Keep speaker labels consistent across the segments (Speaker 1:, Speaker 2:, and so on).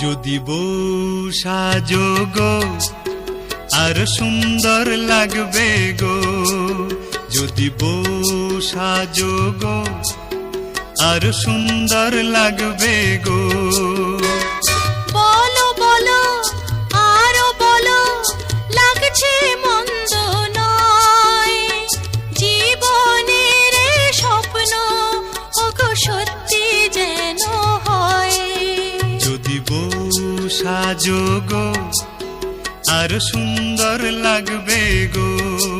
Speaker 1: যদি বউ সাজো গো আর সুন্দর লাগবে গো। যদি বউ সাজো গো আর সুন্দর লাগবে গো। বউ সাজো গো আর সুন্দর লাগবে গো।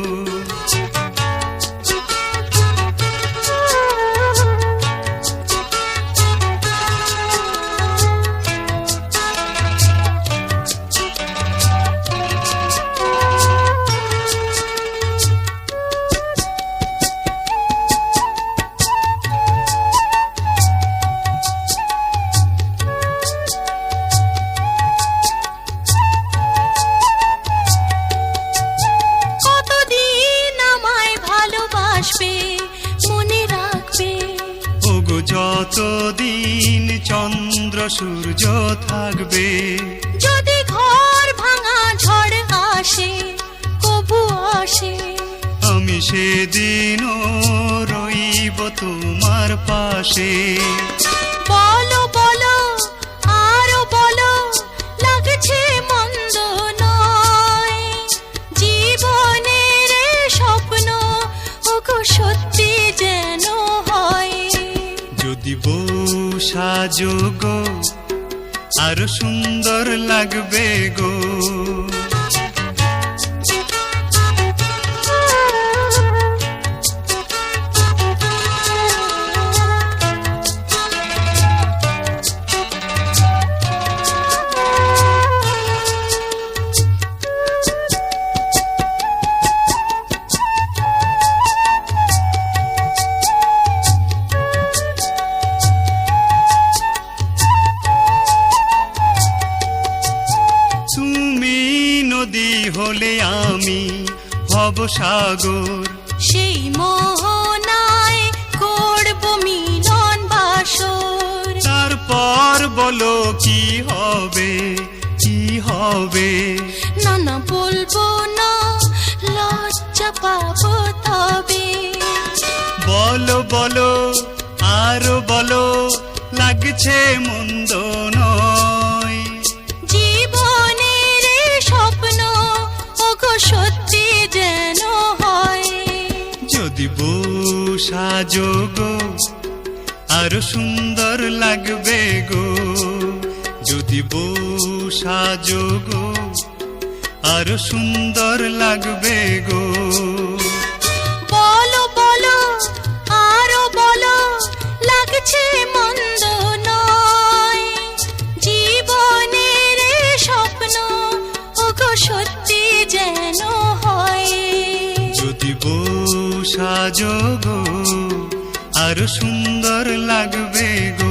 Speaker 1: যতদিন চন্দ্র সূর্য থাকবে
Speaker 2: যদি ঘর ভাঙা ঝড় আসে কবু আসে।
Speaker 1: আমি সেদিনও রইব তোমার পাশে।
Speaker 2: বলো
Speaker 1: সাজো গো আরও সুন্দর লাগবে গো। হব সাগর।
Speaker 2: সেই মোহনায় করব মিলন বাসর।
Speaker 1: তারপর বলো কি হবে? কি হবে?
Speaker 2: না না বলব না লজ্জা পাবো তবে।
Speaker 1: বলো বলো আরও বলো লাগছে মন্দ সাজো গো আরও সুন্দর লাগবে গো। যদি বউ সাজো গো আরও সুন্দর লাগবে গো। সাজো গো আরও সুন্দর লাগবে গো।